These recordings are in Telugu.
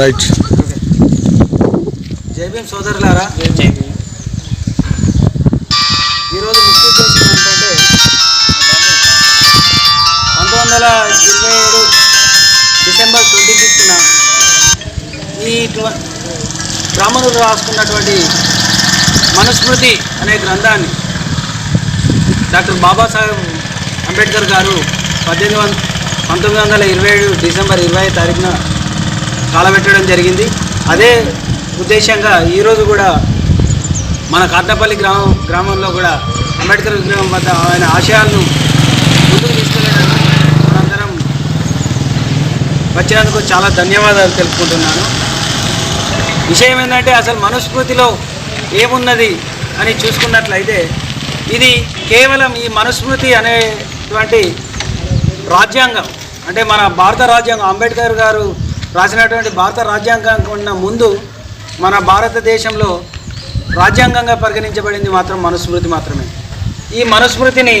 రైట్. జై భీమ్ సోదరులారా. ఈరోజు ముఖ్య ఉద్దేశం ఏంటంటే పంతొమ్మిది వందల ఇరవై ఏడు డిసెంబర్ ట్వంటీ ఫిఫ్త్న ఈ రామనుడు రాసుకున్నటువంటి మనుస్మృతి అనే గ్రంథాన్ని డాక్టర్ బాబాసాహెబ్ అంబేద్కర్ గారు పద్దెనిమిది వంద పంతొమ్మిది వందల ఇరవై ఏడు డిసెంబర్ ఇరవై తారీఖున కాలబెట్టడం జరిగింది. అదే ఉద్దేశంగా ఈరోజు కూడా మన కాట్నపల్లి గ్రామం గ్రామంలో కూడా అంబేద్కర్ విగ్రహం వద్ద ఆయన ఆశయాలను ముందుకు తీసుకెళ్ళడానికి మనందరం వచ్చినందుకు చాలా ధన్యవాదాలు తెలుపుకుంటున్నాను. విషయం ఏంటంటే అసలు మనుస్మృతిలో ఏమున్నది అని చూసుకున్నట్లయితే ఇది కేవలం ఈ మనుస్మృతి అనేటువంటి రాజ్యాంగం. అంటే మన భారత రాజ్యాంగం అంబేద్కర్ గారు రాసినటువంటి భారత రాజ్యాంగం కన్నా ముందు మన భారతదేశంలో రాజ్యాంగంగా పరిగణించబడింది మాత్రం మనుస్మృతి మాత్రమే. ఈ మనుస్మృతిని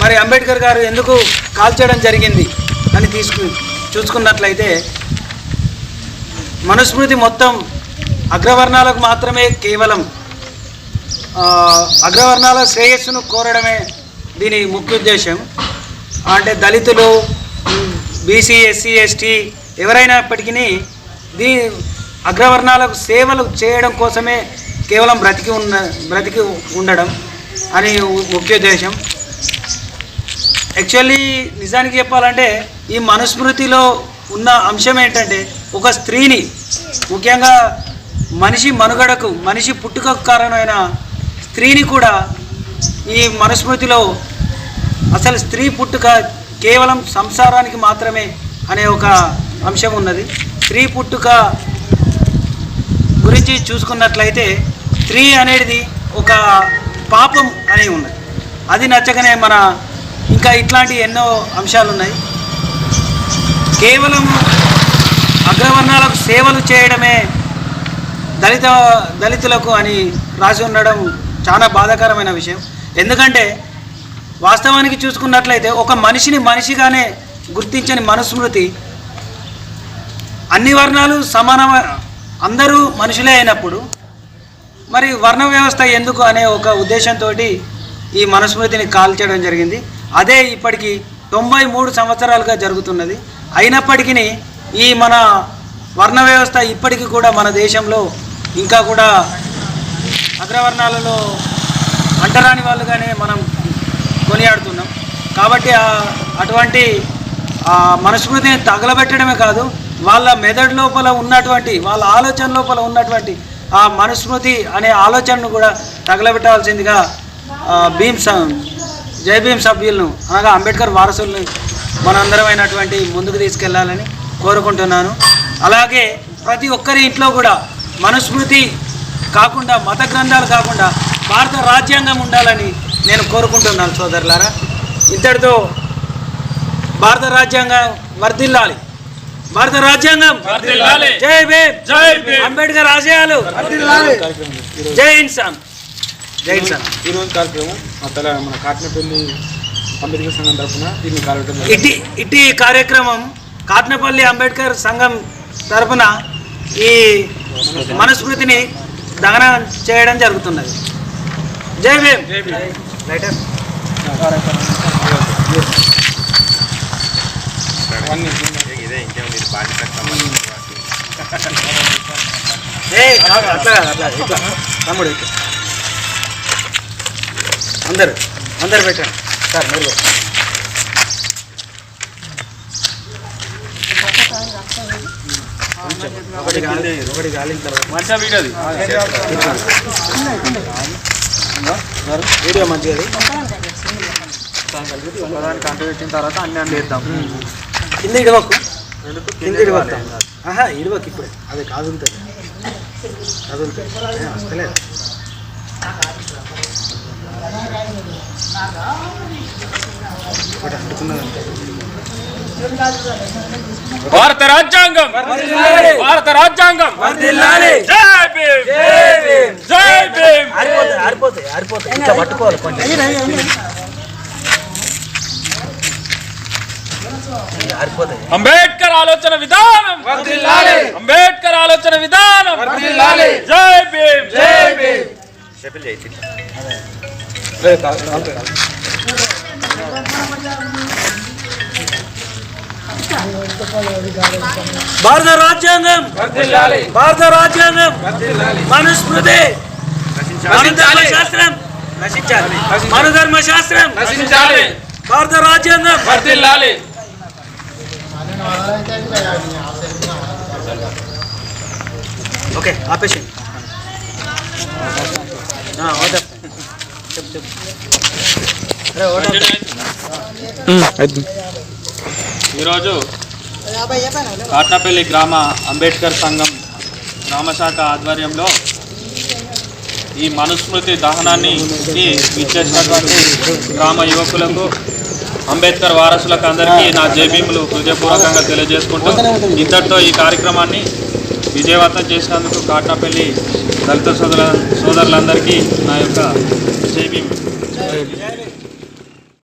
మరి అంబేద్కర్ గారు ఎందుకు కాల్చడం జరిగింది అని తీసుకు చూసుకున్నట్లయితే మనుస్మృతి మొత్తం అగ్రవర్ణాలకు మాత్రమే కేవలం అగ్రవర్ణాల శ్రేయస్సును కోరడమే దీని ముఖ్య ఉద్దేశం అంటే దళితులు బీసీ ఎస్సీ ఎస్టీ ఎవరైనప్పటికీ దీ అగ్రవర్ణాలకు సేవలు చేయడం కోసమే కేవలం బ్రతికి ఉన్న బ్రతికి ఉండడం అని ముఖ్య ఉద్దేశం. యాక్చువల్లీ నిజానికి చెప్పాలంటే ఈ మనుస్మృతిలో ఉన్న అంశం ఏంటంటే ఒక స్త్రీని ముఖ్యంగా మనిషి మనుగడకు మనిషి పుట్టుకకు కారణమైన స్త్రీని కూడా ఈ మనుస్మృతిలో అసలు స్త్రీ పుట్టుక కేవలం సంసారానికి మాత్రమే అనే ఒక అంశం ఉన్నది. స్త్రీ పుట్టుక గురించి చూసుకున్నట్లయితే స్త్రీ అనేది ఒక పాపం అని ఉన్నది. అది నచ్చగానే మన ఇంకా ఇట్లాంటి ఎన్నో అంశాలు ఉన్నాయి. కేవలం అగ్రవర్ణాలకు సేవలు చేయడమే దళిత దళితులకు అని రాసి ఉండడం చాలా బాధాకరమైన విషయం. ఎందుకంటే వాస్తవానికి చూసుకున్నట్లయితే ఒక మనిషిని మనిషిగానే గుర్తించని మనుస్మృతి అన్ని వర్ణాలు సమాన అందరూ మనుషులే అయినప్పుడు మరి వర్ణ వ్యవస్థ ఎందుకు అనే ఒక ఉద్దేశంతో ఈ మనుస్మృతిని కాల్చడం జరిగింది. అదే ఇప్పటికి తొంభై మూడు సంవత్సరాలుగా జరుగుతున్నది. అయినప్పటికీ ఈ మన వర్ణ వ్యవస్థ ఇప్పటికీ కూడా మన దేశంలో ఇంకా కూడా అగ్రవర్ణాలలో అంటరాని వాళ్ళుగానే మనం కొనియాడుతున్నాం కాబట్టి అటువంటి మనస్మృతిని తగలబెట్టడమే కాదు వాళ్ళ మెదడు లోపల ఉన్నటువంటి వాళ్ళ ఆలోచన లోపల ఉన్నటువంటి ఆ మనుస్మృతి అనే ఆలోచనను కూడా తగలబెట్టాల్సిందిగా భీమ్ స జై భీమ్ సభ్యులను అనగా అంబేద్కర్ వారసుల్ని మనందరం అయినటువంటి ముందుకు తీసుకెళ్ళాలని కోరుకుంటున్నాను. అలాగే ప్రతి ఒక్కరి ఇంట్లో కూడా మనుస్మృతి కాకుండా మత గ్రంథాలు కాకుండా భారత రాజ్యాంగం ఉండాలని నేను కోరుకుంటున్నాను సోదరులారా ఇంతటితో భారత రాజ్యాంగం వర్ధిల్లాలి. భారత రాజ్యాంగం. జై భీమ్. జై భీమ్. అంబేద్కర్ ఆశయాలు జై ఇన్సాన్ జై ఇన్సాన్ ఈరోజు కార్యక్రమం మన కాటినపల్లి అంబేద్కర్ సంఘం తరఫున దీన్ని కాలవటం ఇటీ ఇటీ కార్యక్రమం కాట్నపల్లి అంబేద్కర్ సంఘం తరపున ఈ మనుస్మృతిని దహనం చేయడం జరుగుతున్నది. జై భీమ్. లైటర్ ఏ కాదు, అట్లా కాదు, అట్లా ఇట్లా. తమ్ముడు ఇట్లా. అందరు అందరు పెట్టండి. సార్ మీరు. ఒకటి గాలి ఒకటి గాలిన తర్వాత. మంచిగా వీడియో మంచిది దానికి అంట పెట్టిన తర్వాత అన్ని అన్ని వేద్దాం కింద ఇడవకు కింద ఇడవకు ఆహా ఇడవకు ఇప్పుడు అది కాదుంటుంది కదులుతుంది ఏ, వస్తలేదు ఒకటి అంటుతున్నదంటే భారత రాజ్యాంగం భారత రాజ్యాంగం జై భీమ్ జై భీమ్ ఆరిపోతాయి ఆరిపోతాయి ఆరిపోతాయి ఇట్లా పట్టుకోవాలి అంబేద్కర్ అంబేద్కర్ ఆలోచన విధానం. అంబేద్కర్ ఆలోచన విధానం. జై భీమ్. జై భీమ్. భారత రాజ్యాంగం. భారత రాజ్యాంగం. మనుస్మృతి. శాస్త్రం. నశించాలి మనధర్మ శాస్త్రం నశించాలి భారత రాజ్యాంగం వర్ధిల్లాలి ఓకే ఆపేసి చెప్పు చెప్పు అరే ఓటర్ ఈరోజు కాట్నపల్లి గ్రామ అంబేద్కర్ సంఘం గ్రామశాఖ ఆధ్వర్యంలో ఈ మనుస్మృతి దహనాన్ని ఇచ్చేసినటువంటి గ్రామ యువకులకు అంబేద్కర్ వారసులకు అందరికీ నా జేబీములు హృదయపూర్వకంగా తెలియజేసుకుంటూ ఇంతటితో ఈ కార్యక్రమాన్ని విజయవంతం చేసినందుకు కాట్నపల్లి దళిత సోదరుల సోదరులందరికీ నా యొక్క జేబీములు